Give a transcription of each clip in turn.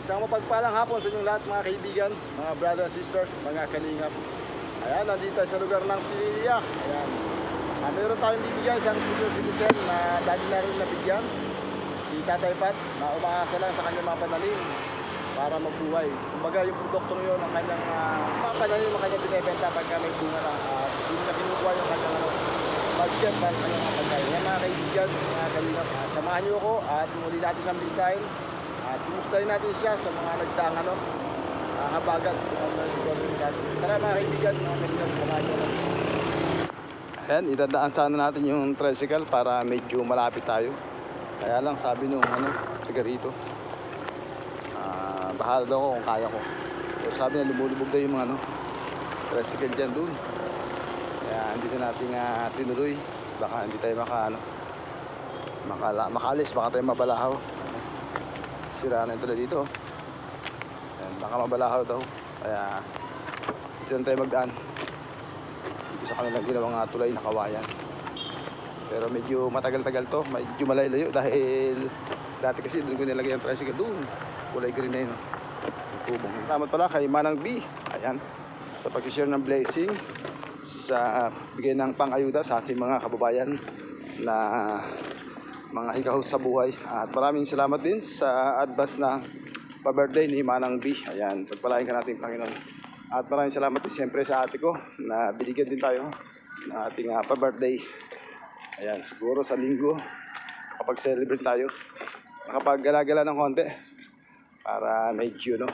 Isang mapagpalang hapon sa inyong lahat mga kaibigan, mga brother and sister, mga kalingap. Ayan, nandito sa lugar ng Pililia. Ayan. Ah, meron tayong bibigyan isang senior citizen na dati na rin nabigyan. Si Tatay Pat na umaasa lang sa kanyang mga panalim para mabuhay. Kumbaga yung produkto yun ang kanyang uh, mga panalim ang kanyang binibenta pagka may bunga na at hindi na kinukuha yung kanyang ano, budget para sa kanyang mga pagkain. Yan mga kaibigan, mga kalingap. Ah, samahan niyo ako at muli natin listahin. At kumustahin natin siya sa mga nagdaang ano, uh, habagat kung ano sitwasyon natin. Tara mga kaibigan, mga kaibigan, samahan niyo ako. Ayan, idadaan sana natin yung tricycle para medyo malapit tayo. Kaya lang sabi nung ano, taga rito. Ah, bahala daw ako kung kaya ko. Pero sabi na lumulubog daw yung mga ano, tricycle dyan dun. Kaya hindi na natin uh, tinuloy. Baka hindi tayo maka ano, makala, makalis, baka tayo mabalahaw. Sira na yung tulad dito. oh. Ayan, baka mabalahaw daw. Kaya dito na tayo magdaan dito sa kanilang ginawang uh, tulay na kawayan pero medyo matagal-tagal to medyo malayo dahil dati kasi doon ko nilagay ang tricycle doon kulay green na yun oh. yung tubong salamat pala kay Manang B ayan sa pag-share ng blessing sa bigay ng pang-ayuda sa ating mga kababayan na mga hikahos sa buhay at maraming salamat din sa advance na pa-birthday ni Manang B ayan pagpalain ka natin Panginoon at maraming salamat din siyempre sa ate ko na binigyan din tayo ng ating uh, pa-birthday. Ayan, siguro sa linggo kapag celebrate tayo, makapag-gala-gala ng konti para medyo no,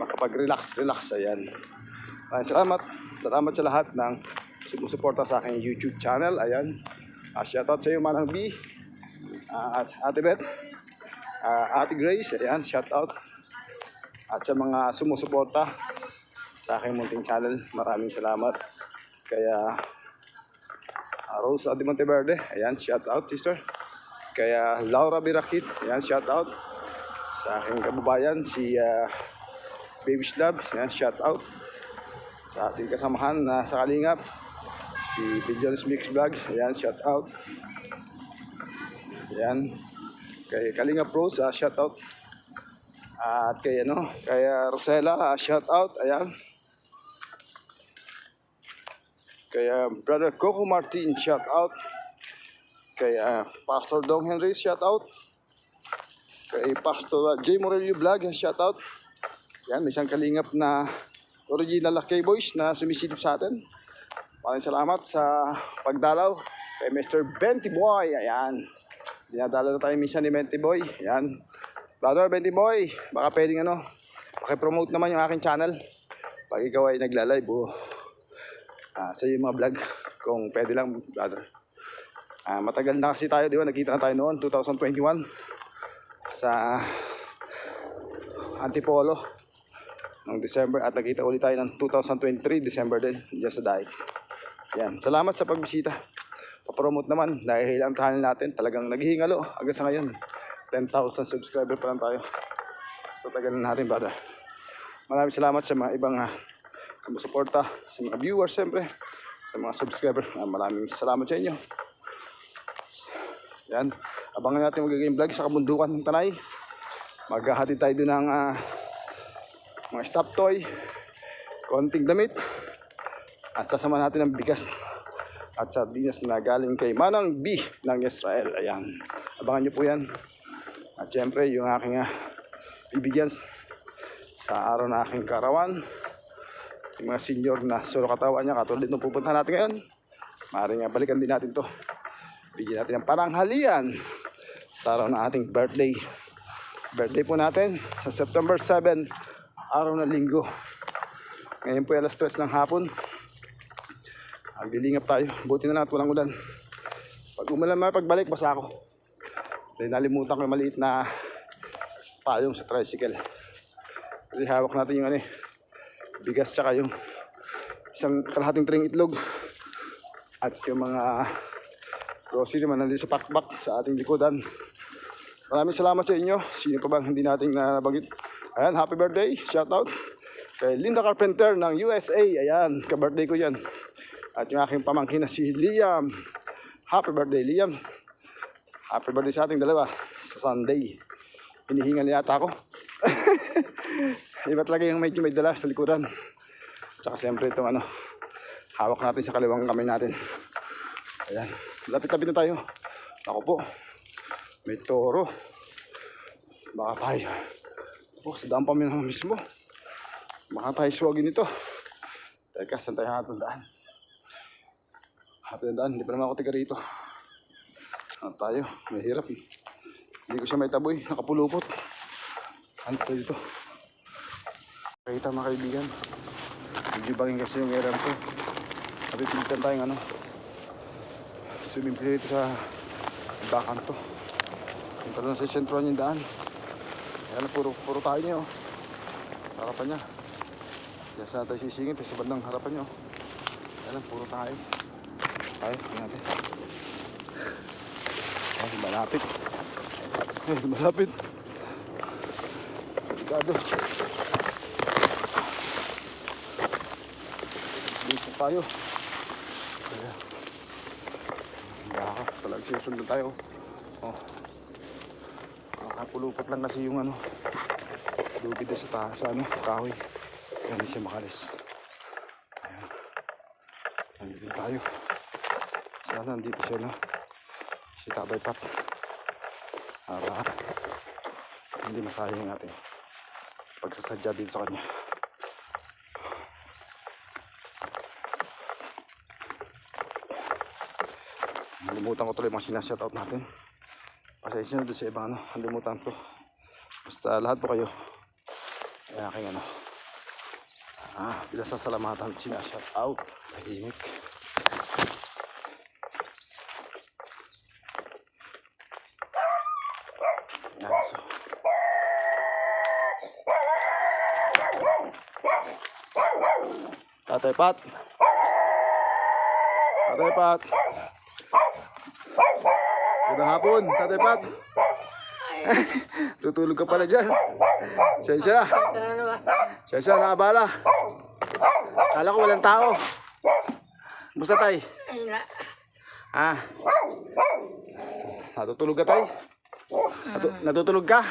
makapag-relax, relax. Ayan. Maraming salamat. Salamat sa lahat ng sumusuporta sa aking YouTube channel. Ayan. Uh, shoutout sa iyo, Manang B. Uh, at Ate Beth. Uh, Ate Grace. Ayan, shoutout. At sa mga sumusuporta sa aking munting channel. Maraming salamat. Kaya uh, Rose Adi Monteverde, ayan, shout out sister. Kaya Laura Birakit, ayan, shout out. Sa aking kababayan, si uh, Baby Slab, ayan, shout out. Sa ating kasamahan na sa Kalingap, si Billions Mix Vlogs, ayan, shout out. Ayan, kay Kalingap Rose, uh, shout out. At kay ano, kay Rosella, uh, shout out, ayan. Kaya Brother Coco Martin, shout out. Kaya Pastor Dong Henry, shout out. Kay Pastor uh, J. Morelio Vlog, shout out. Yan, may isang kalingap na original Lucky Boys na sumisilip sa atin. Maraming salamat sa pagdalaw. Kay Mr. Benty Boy, ayan. Dinadala na tayo minsan ni Benty Boy. Ayan. Brother Benty Boy, baka pwedeng ano, pakipromote naman yung aking channel. Pag ikaw ay nagla-live, oh, ah, sa yung mga vlog kung pwede lang brother. Ah, matagal na kasi tayo di ba? Nagkita na tayo noon 2021 sa Antipolo ng December. At nagkita ulit tayo ng 2023 December din dyan sa Daig yan. Salamat sa pagbisita papromote naman. Dahil ang channel natin talagang naghihingalo. Hanggang sa ngayon 10,000 subscriber pa lang tayo. Sa tagal na natin brother. Maraming salamat sa mga ibang ah, sumusuporta. Sa mga viewers siyempre sa mga subscriber Ah, maraming salamat sa inyo. Yan. Abangan natin magiging vlog sa kabundukan ng Tanay. Maghahatid tayo doon ng ah, mga stop toy konting damit at sasama natin ng bigas at sardinas na galing kay Manang B ng Israel. Ayan. Abangan nyo po yan. At siyempre yung aking uh, bibigyan sa araw na aking karawan yung mga senior na solo katawan niya katulad nung pupunta natin ngayon. Maaaring nga balikan din natin to. Bigyan natin ng paranghalian sa araw ng ating birthday. Birthday po natin sa September 7 araw ng linggo. Ngayon po alas 3 ng hapon ang dilingap tayo. Buti na lang at walang ulan. Pag umulan may pagbalik basa ako. Dahil nalimutan ko yung maliit na payong sa tricycle. Kasi hawak natin yung ano eh bigas tsaka yung isang kalahating tring itlog. At yung mga grocery naman nandito sa pakbak sa ating likodan. Maraming salamat sa inyo. Sino pa bang hindi nating nabanggit ayan happy birthday. Shout out kay Linda Carpenter ng USA ayan ka-birthday ko yan at yung aking pamangkin na si Liam happy birthday Liam happy birthday sa ating dalawa sa Sunday hinihingal yata ako Iba talaga yung medyo may dala sa likuran. Tsaka siyempre itong ano, hawak natin sa kaliwang kamay natin. Ayan, lapit-lapit na tayo. Ako po, may toro. Baka tayo. Oh, sa daan pa mi- mismo. Baka tayo suwagin ito. Teka, saan tayo hatong daan? Hatong daan, hindi pa naman ako tiga rito. Ano tayo, mahirap eh. Hindi ko siya may taboy, nakapulupot. Ano to dito? Kita mga kaibigan. Medyo bangin kasi yung erang ko. Sabi pilitan tayong ano. Swimming pool dito sa bakan to. Punta lang sa sentruan yung daan. Ayan, puro, puro tayo niya oh. Harapan niya. Diyan sa tayo sisingin, tayo sa bandang harapan niya oh. Ayan, puro tayo. Tayo, tingnan natin. Ay, malapit. Ay, malapit. Delikado. Dito tayo. Ayan. Baka talagang sinusunod tayo. Oh. Nakapulupot lang kasi yung ano. Lubid na sa taas, ano, kahoy. Hindi siya makalis. Ayan. Nandito tayo. Sana nandito siya, no? Si Tabay Pat. Para hindi masayang natin pagsasadya din sa kanya. Nalimutan ko tuloy mga sinashoutout natin. Pasensya na doon sa ibang ano, nalimutan ko. Basta lahat po kayo. Ay aking ano. Ah, pinasasalamatan at sinashoutout. Tahimik. Yan, so. Tatay Pat. Tatay Pat. Magandang hapon, Tatay Pat. Tutulog ka pala dyan. Sensya. Sensya, nakabala. Kala ko walang tao. Musta tay? Ah. Natutulog ka tay? Natu- natutulog ka?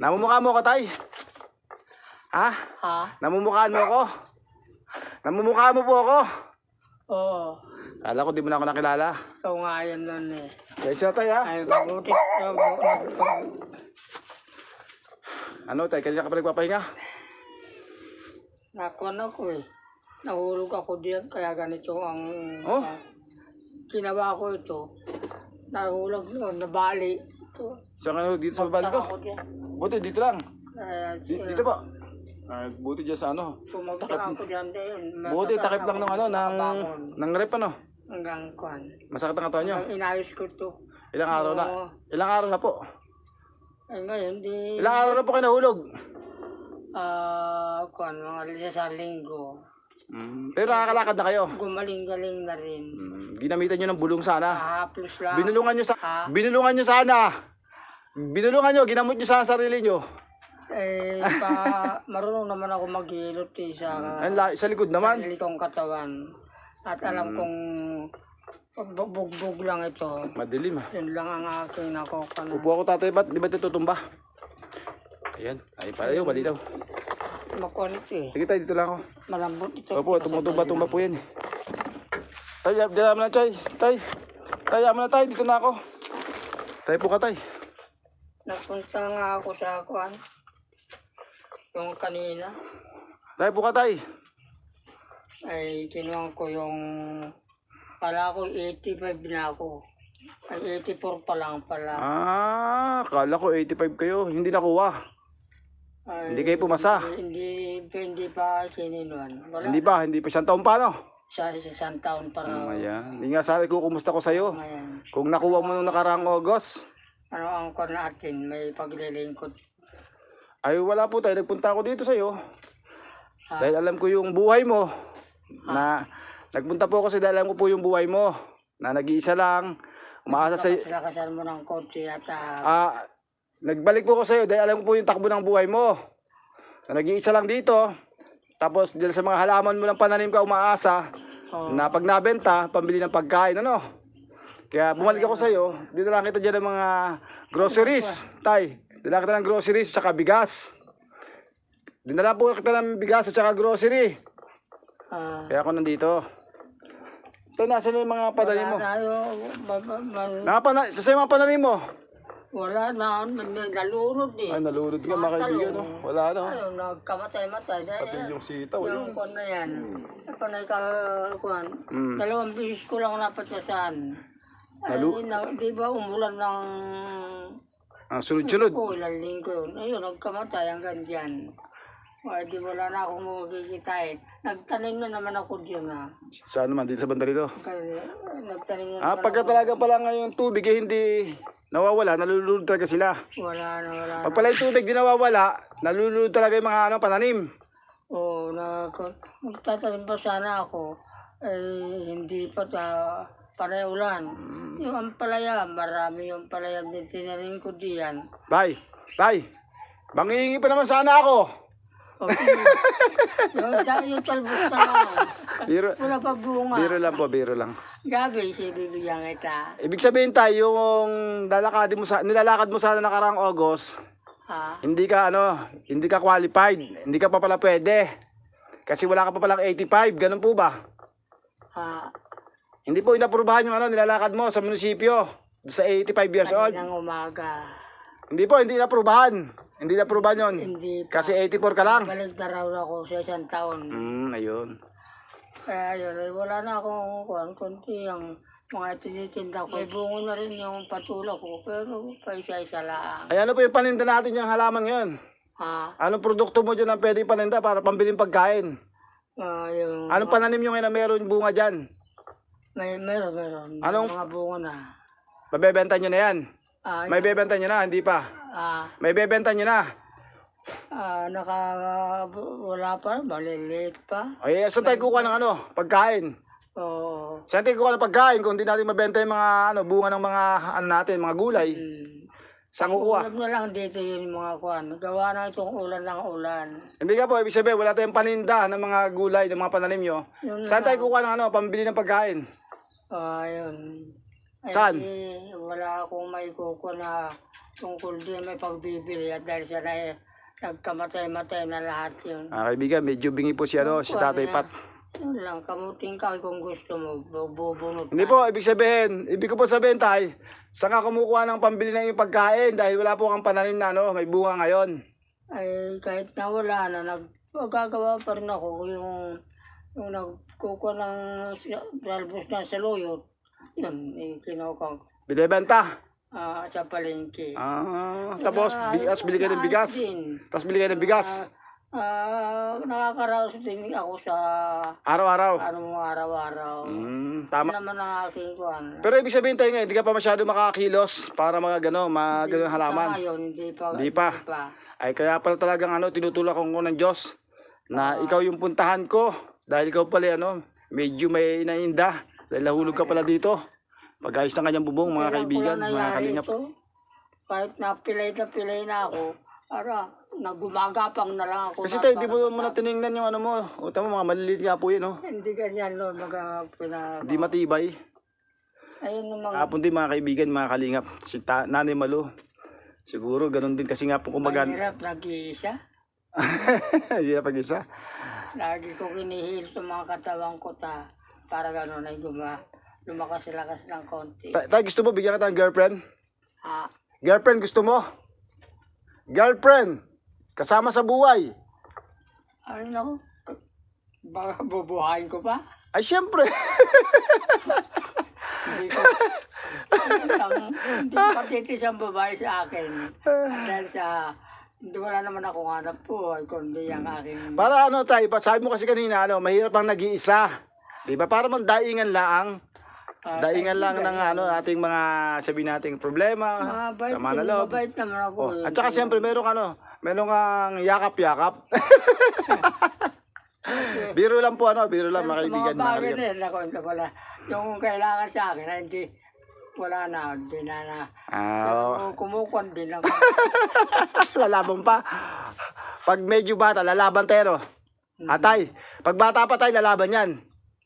Namumukha mo ka tay? Ha? Ha? Namumukhaan mo ako? Namumukha mo po ako? Oo. Kala ko di mo na ako nakilala. Ikaw nga yan nun eh. Sensya tay ha? Ay, mabuti. mabuti. Ano tay, kanina ka pa nagpapahinga? Nakuan ako eh. Nahulog ako diyan kaya ganito ang Oh. ah, ginawa ko ito. Nahulog noon, nabali. Ito. Saan ka dito sa dito? Ako diyan. Buti dito lang. Kaya, Di- Dito ba? Ah, buti dyan sa ano. Pumagsak Takip- ako diyan din. Buti takip lang ng ano, ng, Nakabangon. ng rep ano. Hanggang kuan. Masakit ang katawan nyo. Inayos ko ito. Ilang araw na? Oo. Ilang araw na po? Ay ngayon, di... Ilang araw na po kayo nahulog? Ah, kuan, mga sa linggo. Mm, pero nakakalakad na kayo. Gumaling-galing na rin. Mm, ginamitan nyo ng bulong sana. Kahaplos lang. Binulungan nyo sa Ha? binulungan nyo sana. Binulungan nyo, ginamot nyo sa sarili nyo. Eh, pa, marunong naman ako maghilot eh sa Ang la- sa likod naman. sarili kong katawan. At alam Mm. kong pagbugbog lang ito. Madilim ah. Yun lang ang aking nakukuha. Upo ako tatay, ba't di ba tutumba? Ayan, ay pala yun, malinaw. Makunit eh. Sige tayo, dito lang ako. Malambot ito. Opo, tumutumba-tumba po yan eh. Tay, diyan mo na tay. Tay, tay, mo na tay, dito na ako. Tay po ka tay. Napunta nga ako sa kuan. Yung kanina Tay po ka tay. ay kinuha ko yung kala ko 85 na ako. Ay 84 pa lang pala. Ah, kala ko 85 kayo, hindi nakuha. Ay, Hindi kayo pumasa. Hindi, hindi, hindi pa kininuan. Wala. Hindi ba, hindi pa isang taon pa no? Sa isang taon pa raw. Mm, ayan. Hindi nga sabi ko, kumusta ko sa'yo? Ngayon, Kung nakuha mo nung nakaraang August, ano ang kon natin, may paglilingkod. Ay wala po tayo, nagpunta ako dito sa'yo. Ha? Dahil alam ko yung buhay mo. Na, nagpunta po ako kasi dahil alam ko po yung buhay mo. Na nag-iisa lang, umaasa sa Sila kasal mo ng kotse at ah, Ah, nagbalik po ko sa iyo dahil alam ko po yung takbo ng buhay mo. Na nag-iisa lang dito. Tapos dahil sa mga halaman mo ng pananim ka umaasa oh, na pag nabenta, pambili ng pagkain, ano? Kaya bumalik ako sa iyo, dito lang kita diyan ng mga groceries, tay. Dinala kita ng groceries saka bigas. Dinala po kita ng bigas at saka grocery. Ah, Kaya ako nandito. Ito, nasa na yung mga pananim mo? wala tayo, ma- ma- ma- Nakapana, sa yung mga pananim mo? wala na, na- nalurod eh. Ay, nalulod ka mga kaibigan, no? Wala, no? Ayun, nagkamatay-matay. Dahil Pati yung sitaw, yung yun. kon na yan. Panay ka, kuhan. Mm. Dalawang bisis ko lang napatyasan. Ay, Nalu- na, di ba umulan ng... Ang sunod-sunod. Oo, ilang linggo yun. Ayun, nagkamatay hanggang dyan. Ay, di wala na akong magkikitain. Nagtanim na naman ako dyan ha. Saan naman? Dito sa banda rito. Kaya, nagtanim na Ah, naman pagka ako. talaga pala ngayon tubig, eh, hindi nawawala, nalulunod talaga sila. Wala na, wala na. Pag pala yung tubig di nawawala, nalulunod talaga yung mga ano, pananim. Oo, na, kung magtatanim pa sana ako, eh, hindi pa ta, panay ulan. Yung ampalaya, marami yung palaya din tinanim ko diyan. Tay, tay, bangingi pa naman sana ako. O, sige. yung, yung talbos na Biro, wala pa bunga. biro lang po, biro lang. Gabi, si bibigyan kita. Ibig sabihin tayo, yung lalakad mo sa, nilalakad mo sana nakarang August, Ha? hindi ka ano, hindi ka qualified, hindi ka pa pala pwede. Kasi wala ka pa palang 85, ganun po ba? Ha? Hindi po inaprubahan yung ano, nilalakad mo sa munisipyo sa 85 years old. Kaninang umaga. Hindi po, hindi inaprubahan. Hindi inaprubahan yun. Hindi pa. Kasi 84 ka lang. Balik na raw ako sa isang taon. Hmm, ayun. Kaya yun, eh, wala na akong kuhan, kunti ang mga tinitinda ko. May bungo na rin yung patula ko, pero pa isa-isa lang. Ay ano po yung paninda natin yung halaman ngayon? Ha? Anong produkto mo dyan ang pwedeng paninda para pambiling pagkain? Ah, yung... Anong pananim yung ngayon na meron bunga dyan? May, meron, meron. Anong- Mga bungo na. Mabebenta nyo na yan. Ah, May bebenta nyo na, hindi pa. ah, May bebenta nyo na. ah, naka... Wala pa, maliliit pa. Ay, saan tayo kukuha ng ano? Pagkain. Oo. Saan tayo kukuha ng pagkain kung hindi natin mabenta yung mga ano, bunga ng mga ano natin, mga gulay? Hmm. Saan kukuha? Ulam na lang dito yung mga kuhan. Gawa na itong ulan ng ulan. Hindi ka po, ibig sabihin, wala tayong paninda ng mga gulay, ng mga pananim nyo. Yun Saan tayo kukuha ng ano, pambili ng pagkain? Ah, yun. Ay, Saan? eh, wala akong may kuko na tungkol din may pagbibili at dahil siya na eh, nagkamatay-matay na lahat yun. Ah, kaibigan, medyo bingi po si ano, si Kuha Tatay. Pat. Yun lang, kamuting ka kung gusto mo, bu- bubunot Hindi po, ibig sabihin, ibig ko po sabihin tay, saan ka kumukuha ng pambili ng iyong pagkain dahil wala po kang pananim na ano, may bunga ngayon. Ay, kahit na wala na, nag, magagawa pa rin ako yung, yung nagkukuha ng sa- dalbos na saluyot. Yun, kinuha ko Binebenta. ah, sa palengke. Ah, tapos, Na- bigas, bili kayo ng bigas. din. Tapos bili kayo ng bigas. Ah, ah, nakakaraos din ako sa Araw-araw. ano mo araw-araw. Ano tama. naman ang aking kuhan. Pero ibig sabihin tayo ngayon, hindi ka pa masyado makakakilos para mga gano, mga gano Sa halaman. ngayon, hindi pa. Hindi pa. Ay kaya pala talagang ano, tinutulak ko ng Diyos na ikaw yung puntahan ko dahil ikaw pala ano, medyo may inainda dahil nahulog ka pala dito. Pag-ayos ng kanyang bubong mga kaibigan, mga kalingap. Ito, kahit na pilay na pilay na ako, para nagumagapang na lang ako. Kasi tayo, di para- mo muna tinignan yung ano mo. O tama, mga maliliit nga po yun, no? Hindi ganyan no, mga pina... Hindi matibay. Ayun yung mga... Hapon din mga kaibigan, mga kalingap. Si ta- Nanay Malu. Siguro, ganun din kasi nga po kumagan. Mahirap, nag-iisa. Hindi na pag-isa. Lagi ko kinihil sa mga katawan ko ta para gano'n ay guma, lumakas-lakas ng konti. Ta- tayo, gusto mo bigyan kita ng girlfriend? Ah, Girlfriend, gusto mo? Girlfriend! Kasama sa buhay. ano na ko? Baka bubuhayin ko pa? Ay, syempre. Hindi ko. Hindi ko patitis ang babae sa akin. Dahil sa, hindi wala naman akong hanap po, kundi ang aking... Para ano tayo, pa- sabi mo kasi kanina, ano, mahirap ang nag-iisa. Di ba? Para mang daingan lang. ah, Daingan lang ng ano, ating mga, sabi nating problema, Mabait sama na din, loob. mabait naman ako. Oh, eh. at saka siyempre, meron ka, ano, meron kang yakap-yakap. biro lang po, ano, biro lang, mga kaibigan, Mga bagay ako, wala. Yung kailangan sa akin, ay hindi, wala na, hindi na na. Ah, Pero kumukuhan din ako. lalaban pa. Pag medyo bata, lalaban tero. Atay, pag bata pa tayo, lalaban yan.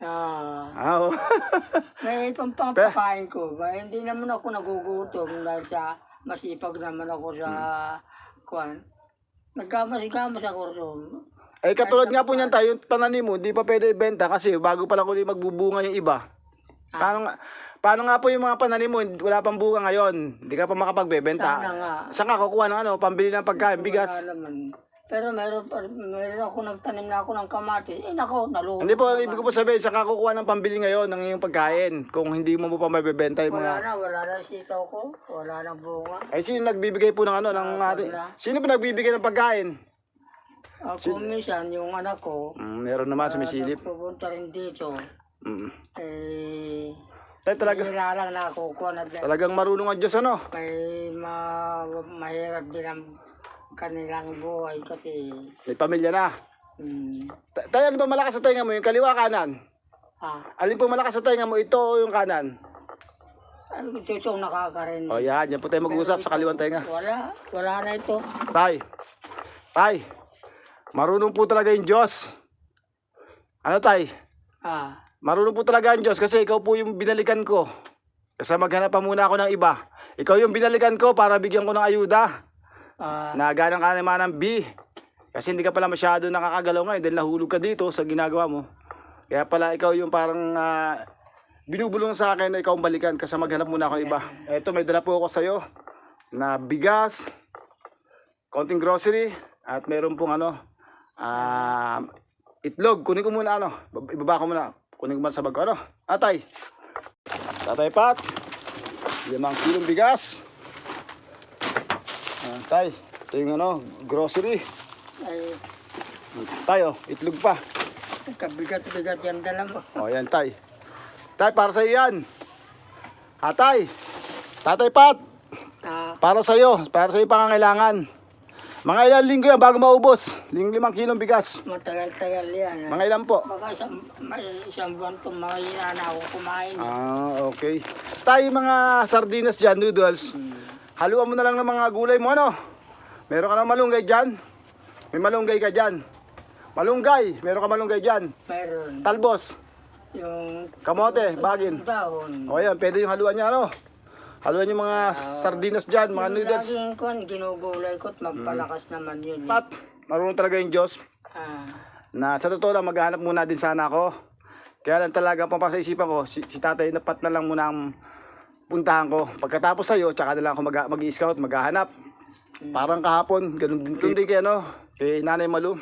Ah, Ah, oh. may pampapakain ko. Ba, hindi naman ako nagugutom dahil sa masipag naman ako sa kwan. Nagkamas-kamas ako roon. Eh katulad nga po niyan tayo, yung pananim mo, hindi pa pwede ibenta kasi bago pa lang uli magbubunga yung iba. Ah. Paano nga, paano nga po yung mga pananim mo, wala pang bunga ngayon, hindi ka pa makapagbebenta. Sana nga. Saan ka kukuha ng ano, pambili ng pagkain, bigas? Wala naman. Pero meron, pa- meron ako nagtanim na ako ng kamatis. Eh nako, naluho. Hindi po, ibig ko po sabihin, saan ka kukuha ng pambili ngayon ng iyong pagkain kung hindi mo mo pa mabebenta yung Wala mga... na, wala na sitaw ko. Wala na bunga. Ay, sino nagbibigay po ng ano, ng Ah, ating... wala. Sino po nagbibigay ng pagkain? Ako minsan, yung anak ko, Mm, meron naman, sumisilip. pupunta rin dito. Mm. Eh, Tayo talaga, Hira lang na dyan. talagang marunong ang Diyos, ano? May ma mahirap din ang kanilang buhay kasi May pamilya na. hmm, Ta- Tayo, ano ba malakas sa tenga mo? Yung kaliwa kanan? ah, Alin po malakas sa tenga mo? Ito o yung kanan? ano ito itong nakakarinig. O yan, yan po tayo mag-uusap sa kaliwang tenga. Wala, wala na ito. Tay, tay, marunong po talaga yung Diyos. Ano tay? Ah, Marunong po talaga ang Diyos kasi ikaw po yung binalikan ko. Kasi maghanap pa muna ako ng iba. Ikaw yung binalikan ko para bigyan ko ng ayuda. ah, Na ganang ka naman ng B. Kasi hindi ka pala masyado nakakagalaw ngayon dahil nahulog ka dito sa ginagawa mo. Kaya pala ikaw yung parang ah, binubulong sa akin na ikaw ang balikan kasi maghanap muna ako ng iba. Eto may dala po ako sa'yo na bigas, konting grocery, at meron pong ano, ah, itlog. Kunin ko muna ano, ibaba ko muna. Kunin ko muna sa bag ano. Atay. Tatay Pat. Limang kilong bigas. Ah, tay, ito yung ano, grocery. ay, Tayo, itlog pa. kabigat-bigat yan dala mo. O, yan, tay. Tay, para sa yan. Ha, tay. Tatay Pat, Ah, para sa iyo, para sa iyo pangangailangan. Mga ilang linggo yan bago maubos. Ling limang kilong bigas. matagal-tagal yan. Mga ilan po? Baka isang, may isang buwan itong mga na ako kumain. Ah, okay. Tay, mga sardinas dyan, noodles. Hmm. Haluan mo na lang ng mga gulay mo, ano? Meron ka ng malunggay dyan? May malunggay ka dyan. Malunggay, meron ka malunggay dyan. Meron. Talbos, Yung kamote, bagin. dahon. O yan, pwede yung haluan niya, ano? Haluan yung mga sardinas dyan, mga Yung noodles. laging kon, ginugulay ko at magpalakas naman yun. eh. Pat, marunong talaga yung Diyos. Ah, Na sa totoo lang, maghanap muna din sana ako. Kaya lang talaga, papasa isipan ko, si, si tatay na pat na lang muna ang puntahan ko. Pagkatapos sa'yo, tsaka na lang ako mag- mag-i-scout, maghahanap. Parang kahapon, ganun din. Ganun din kay, ano, kay Nanay Malu.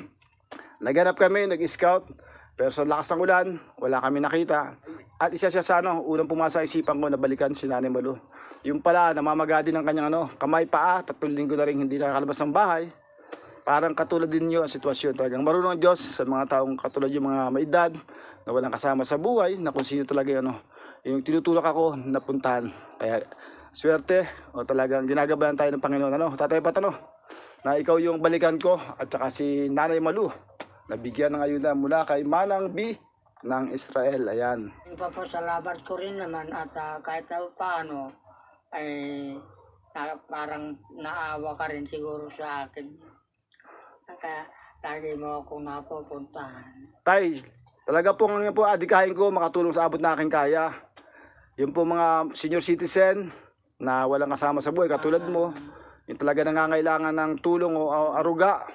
Naghanap kami, nag-scout. Pero sa lakas ng ulan, wala kami nakita. At isa siya sa ano, unang pumasa sa isipan ko na balikan si Nanay Malu. Yung pala, namamaga din ang kanyang ano, kamay paa, tatlong linggo na rin hindi nakakalabas ng bahay. Parang katulad din nyo ang sitwasyon. Talagang marunong ang Diyos sa mga taong katulad yung mga may edad na walang kasama sa buhay na kung sino talaga yung, ano, yung tinutulak ako na puntahan. Kaya swerte o talagang ginagabayan tayo ng Panginoon. Ano, tatay pat ano, na ikaw yung balikan ko at saka si Nanay Malu nabigyan ng ayuda mula kay Manang B ng Israel. Ayan. Ipapasalamat ko rin naman at ah, kahit paano ay na, parang naawa ka rin siguro sa akin. Kaya lagi mo akong napupuntahan. Tay, talaga po ngayon po adikahin ko makatulong sa abot na aking kaya. Yung po mga senior citizen na walang kasama sa buhay katulad mo, yung talaga nangangailangan ng tulong o, aruga.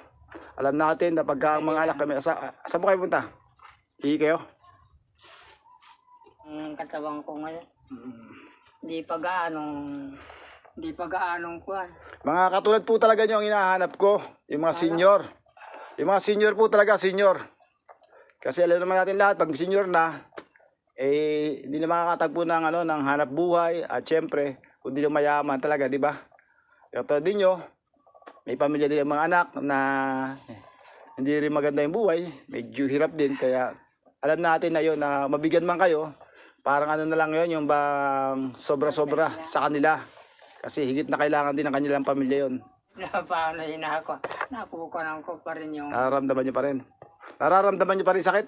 Alam natin na pagka ang mga anak kami, sa, saan po kayo punta? Ihi kayo? Ang katawan ko ngayon. Hindi pa gaanong hindi pa gaanong kuhan. Mga katulad po talaga nyo ang hinahanap ko, yung mga senior. Yung mga senior po talaga, senior. Kasi alam naman natin lahat, pag senior na, eh, hindi na makakatagpo ng, ano, ng hanap buhay, at syempre, kung di na mayaman talaga, di ba? Katulad din nyo, may pamilya din ang mga anak na hindi rin maganda yung buhay, medyo hirap din, kaya alam natin na yun na mabigyan man kayo, parang ano na lang yun, yung bang sobra-sobra sa kanila. Kasi higit na kailangan din ng kanilang pamilya yon. Paano hinako. Nakukunan ko pa rin yung Nararamdaman nyo pa rin. Nararamdaman nyo pa rin sakit.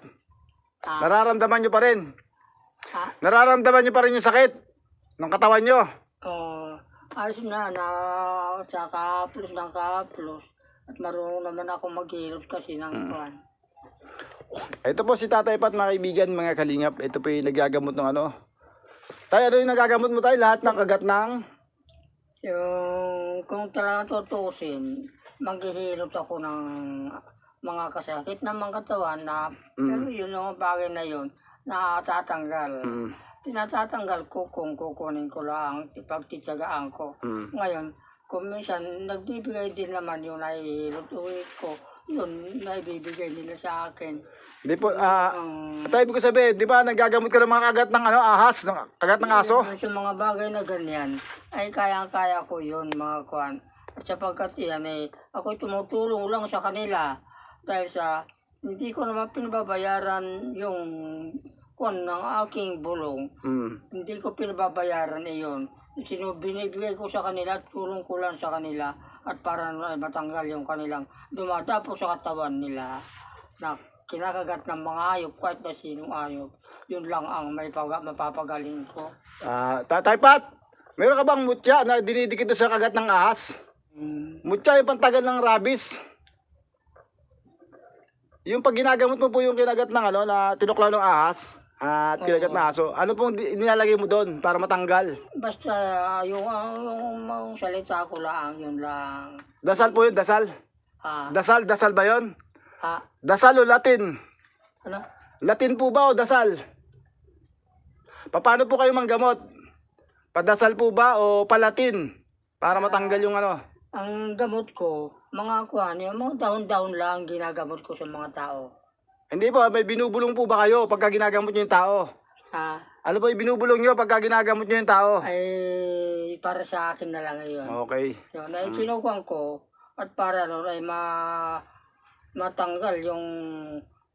ah, Nararamdaman nyo pa rin. ah, Nararamdaman nyo pa rin yung sakit ng katawan nyo. oh, ayos na na sa kaplos ng kaplos. At marunong naman ako maghilot kasi ng kuhan. Ito po si Tatay Pat, mga kaibigan, mga kalingap. Ito po yung nagagamot ng ano. Tayo, ano yung nagagamot mo tayo? Lahat ng kagat ng Yung kung talaga tutusin, maghihilot ako ng mga kasakit ng mga katawan na Mm. pero yun yung bagay na yun natatanggal. Mm. Tinatatanggal ko kung kukunin ko lang, ipagtitsagaan ko. Mm. Ngayon, kung minsan nagbibigay din naman yung nahihilot ko, yun naibibigay nila sa akin. Di po, ah, Ang tayo ibig ko sabihin, di ba nagagamot ka ng mga kagat ng ano, ahas, ng kagat ng aso? Sa mga bagay na ganyan, ay kayang-kaya ko yun mga kwan. At sapagkat yan eh, ako tumutulong lang sa kanila. Dahil sa, hindi ko naman pinababayaran yung kwan ng aking bulong. Mm. Hindi ko pinababayaran iyon. Sino binibigay ko sa kanila, tulong ko lang sa kanila at para na matanggal yung kanilang dumadapo sa katawan nila na kinakagat ng mga hayop kahit na sinong hayop. Yun lang ang may pag mapapagaling ko. Ah, Tatay Pat, meron ka bang mutya na dinidikit doon sa kagat ng ahas? Mm. Mutya yung pantagal ng rabies. Yung pag ginagamot mo po yung kinagat ng ano, na tinuklaw ng ahas, at kinagat ng aso, ano pong di- nilalagay mo doon para matanggal? Basta yung, ah, yung, yung salita ko lang, yun lang. Dasal po yun, dasal. Ah, Dasal, dasal ba yun? Ah, Dasal o Latin? ano? Latin po ba o dasal? Paano po kayo manggamot? Padasal po ba o palatin? Para matanggal yung ano? Ang gamot ko, mga kwan, yung mga daon-daon lang ginagamot ko sa mga tao. Hindi po, may binubulong po ba kayo pagka ginagamot nyo yung tao? Ah, Ano po yung binubulong nyo pagka ginagamot nyo yung tao? ay para sa akin na lang yun. Okay. So, na kinukuhan ko at para no, ay ma matanggal yung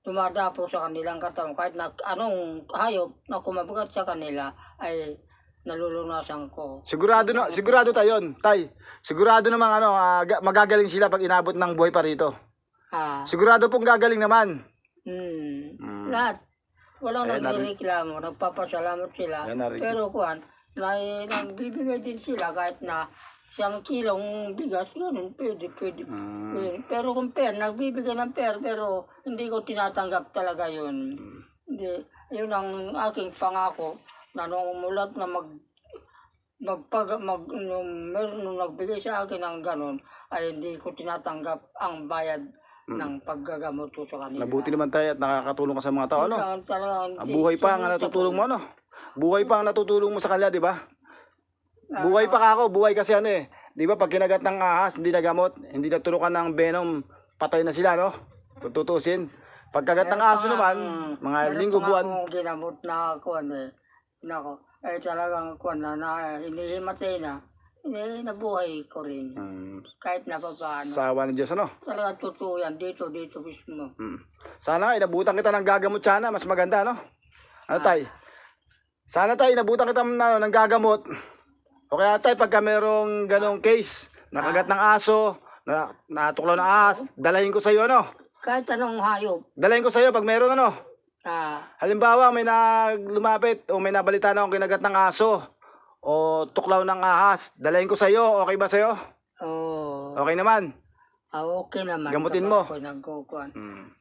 dumadapo sa kanilang katawan kahit na anong hayop na kumabagat sa kanila ay nalulunasan ko. Sigurado na, sigurado tayo yun, tay. Sigurado namang ano, ah, ga- magagaling sila pag inabot ng buhay pa rito. Ah, Sigurado pong gagaling naman. hmm, Mm. lahat. Walang Ayan, nagreklamo, nagpapasalamat sila. Ayan. Pero kuan, na, nagbibigay din sila kahit na siyang kilong bigas, ganun, pwede, pwede. Mm. Eh, Pero kung per, nagbibigay ng per, pero hindi ko tinatanggap talaga yun. Hindi, yun ang aking pangako na nung mulat na mag magpag mag nung meron nung nagbigay sa akin ng ganun ay hindi ko tinatanggap ang bayad ng paggagamot ko sa kanila. Nabuti naman tayo at nakakatulong ka sa mga tao, ano? Talagang- talagang Ang buhay pa ang natutulong mo, ano? Buhay pa ang natutulong mo sa kanila, di ba? Ah, Buhay pa ka ako, buhay kasi ano eh. Di ba pag kinagat ng ahas, hindi nagamot, hindi natulukan ng venom, patay na sila, no? Kung tutusin. Pagkagat ng Meron aso naman, mga meron linggo, buwan. akong ginamot na kuwan eh. Nako, eh talagang kuwan na, na hinihimatay na. Nabuhay ko rin. Hmm, Kahit na pa paano. sa awa ng Diyos, ano? Talaga totoo yan, dito, dito mismo. Hmm. Sana inabutan kita ng gagamot sana, mas maganda, no? Ano tay? Sana tay, inabutan kita ng, ano, ng gagamot. O kaya tay, pagka merong ganong case, nakagat ng aso, na, natuklaw ng ahas, dalahin ko sa iyo, ano? Kahit anong hayop, Dalahin ko sa iyo pag meron, ano? ah, Halimbawa, may naglumapit o may nabalita na akong kinagat ng aso o tuklaw ng ahas, dalahin ko sa iyo, okay ba sa iyo? oh, Okay naman. ah, okay naman. Gamutin mo. Ako nagkukuhan. Hmm.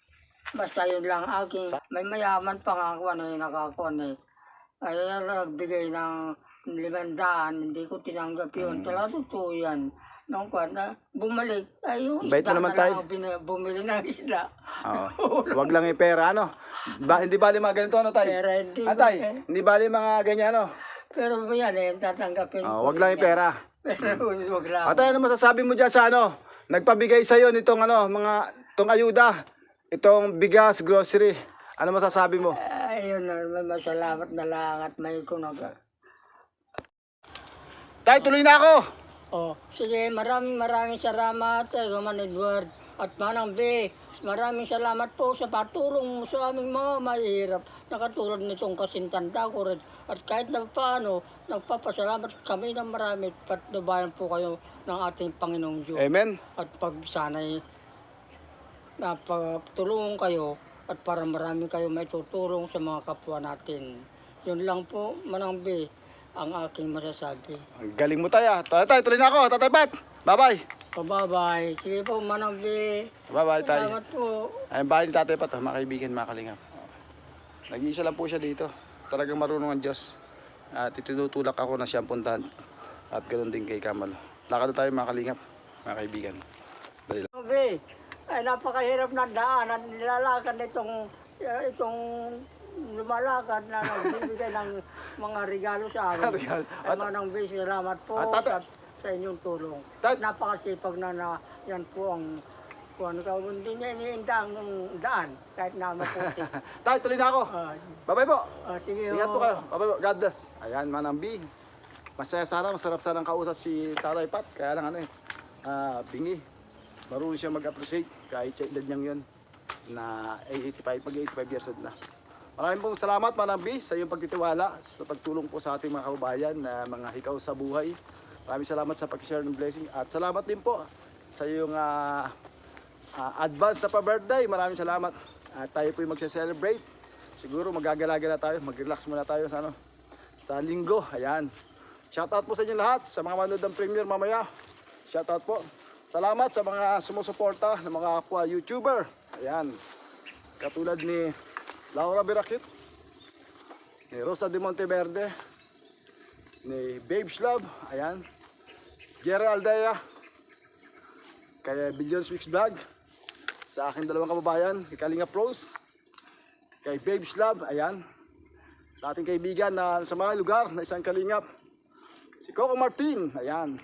Basta yun lang aking, may mayaman pa nga ako ano yung nakakuhan eh. Ay, nagbigay ng limandaan, hindi ko tinanggap Hmm. yun. Talaga totoo yan. Nung kuwan na bumalik, ay yung Bait mo naman, na tay. lang ako bina- bumili ng isda. Oo. Wag lang yung pera, ano? Ba, hindi bali mga ganito, ano, tay? Pero hindi Ah, tay, eh. hindi bali mga ganyan, ano? Pero yan eh, tatanggapin Oh, ko wag lang yung pera. Pero wag lang. At ano masasabi mo dyan sa ano? Nagpabigay sa iyo nitong ano, mga itong ayuda, itong bigas, grocery. Ano masasabi mo? Ayun na, may masalamat na lang at may kunag. Tay, tuloy na ako. Oh, sige, maraming maraming salamat, Gaman Edward at Manang B. Maraming salamat po sa patulong mo sa aming mga mahirap na katulad nitong kasintanda ko rin. At kahit na paano, nagpapasalamat kami ng marami at nabayan po kayo ng ating Panginoong Diyos. Amen. At pag sana'y napatulungan kayo at para marami kayo may tutulong sa mga kapwa natin. Yun lang po, Manang B, ang aking masasabi. Ang galing mo tay ah. Tatay, tuloy na ako. Tatay Pat. Bye-bye. Bye-bye. Sige po, Manang B. Bye-bye tay. Salamat po. Ay, bahay ni Tatay Pat, oh, mga kaibigan, mga kalingap. Nag-iisa lang po siya dito. Talagang marunong ang Diyos. At itinutulak ako na siyang puntahan. At ganoon din kay Kamal. Lakad na tayo mga kalingap, mga kaibigan. Dali lang. Ay napakahirap ng daan at nilalakad itong itong lumalakad na nagbibigay ng mga regalo sa amin. Regalo. Ay manang bis, salamat po Ah, tata- sa, sa inyong tulong. Tat- Napakasipag na na yan po ang kung ka hindi niya iniinda ang daan kahit na maputi. Tayo, tuloy na ako. Ah, Bye-bye po. ah, sige Ingat po ho. kayo. Bye-bye po. God bless. Ayan, Manang B. Masaya sana, masarap sana ang kausap si Tatay Pat. Kaya lang ano eh, ah, bingi. Marunong siya mag-appreciate kahit sa edad niyang yun na 85, mag-85 years old na. Maraming pong salamat Manang B sa iyong pagtitiwala, sa pagtulong po sa ating mga kababayan na mga hikaw sa buhay. Maraming salamat sa pag-share ng blessing at salamat din po sa iyong ah, ah, advance na pa-birthday. Maraming salamat. At tayo po yung magse-celebrate. Siguro magagala-gala tayo, mag-relax muna tayo sa ano, sa linggo. Ayan. Shoutout po sa inyo lahat, sa mga manood ng premiere mamaya. Shoutout po. Salamat sa mga sumusuporta ng mga kapwa YouTuber. Ayan. Katulad ni Laura Birakit, ni Rosa de Monteverde, ni Babes Love, ayan. Gerald Aldea, kay Billions Mix Vlog, sa aking dalawang kababayan, kay Kalinga Pros, kay Babes Love, ayan. Sa ating kaibigan na sa mga lugar na isang kalingap, si Coco Martin, ayan.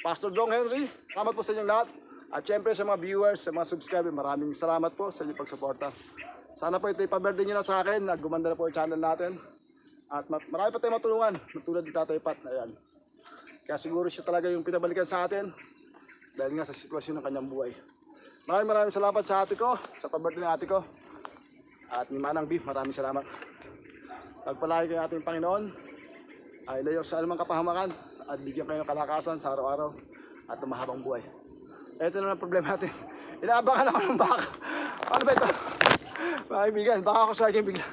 Pastor Dong Henry, salamat po sa inyong lahat. At syempre sa mga viewers, sa mga subscribers, maraming salamat po sa inyong pagsuporta. Sana po ito ipaberde nyo na sa akin at gumanda na po yung channel natin. At ma- marami pa tayong matulungan, tulad ni Tatay Pat, ayan. Kaya siguro siya talaga yung pinabalikan sa atin dahil nga sa sitwasyon ng kanyang buhay. Maraming maraming salamat sa ate ko, sa paberde ng ate ko. At ni Manang Beef, maraming salamat. Pagpalagi kayo ating Panginoon, ay layo sa anumang kapahamakan at bigyan kayo ng kalakasan sa araw-araw at ng mahabang buhay. Ito na ang problema natin. Inaabangan ako ng baka. Ano ba ito? Mga kaibigan, baka ako sa akin bigla.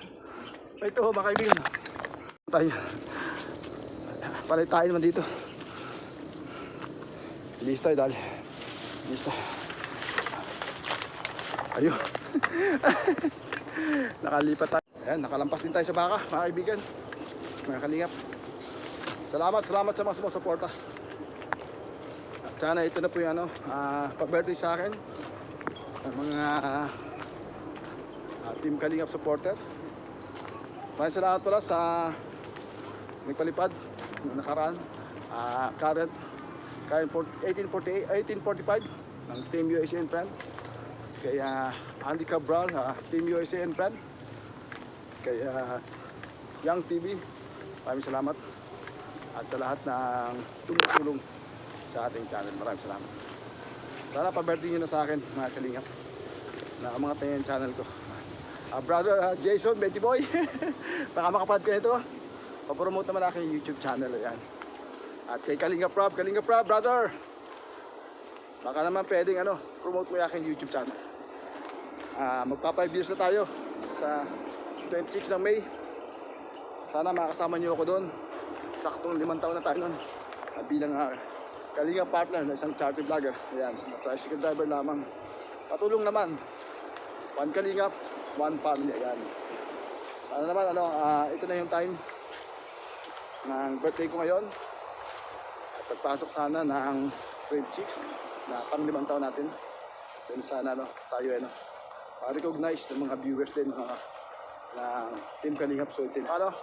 Ito, mga kaibigan. Tayo. Palay tayo naman dito. Bilis tayo dali. Bilis tayo. Ayun. Nakalipat tayo. Ayan, nakalampas din tayo sa baka, mga kaibigan. Mga kalingap. Salamat, salamat sa mga sumusuporta. At sana ito na po yung ano, ah, pag-birthday sa akin. Ang mga ah, Team Kalingap supporter. Maraming salamat pala sa nagpalipad na nakaraan. Ah, current, current 1848, 1845 ng Team USA and Friend. Kaya Andy Cabral, ah, Team USA and Friend. Kaya Young TV, maraming salamat. At sa lahat ng tumutulong sa ating channel, maraming salamat. Sana pa-birthday nyo na sa akin, mga kalingap, na mga tayo channel ko. Ah, brother ah, Jason, Betty Boy, baka makapad ka nito. Papromote naman aking YouTube channel, ayan. At kay Kalinga Prab, Kalinga Prab, brother, baka naman pwedeng ano, promote mo yung aking YouTube channel. Ah, magpa 5 years na tayo sa 26 ng May. Sana makasama niyo ako doon. Saktong limang taon na tayo noon. Ah, bilang uh, kalinga partner na isang charter vlogger. Ayan, tricycle driver lamang. Patulong naman. One kalingap, one family. Ayan. Sana naman, ano, ah, ito na yung time ng birthday ko ngayon. At pagpasok sana ng 26 na pang limang taon natin. Then sana ano, tayo ano, ma-recognize ng mga viewers din mga ng Team Kalingap Soul Team. Ano?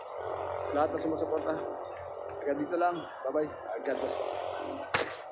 Lahat na sumusuporta. Hanggang dito lang. Bye-bye. God bless po.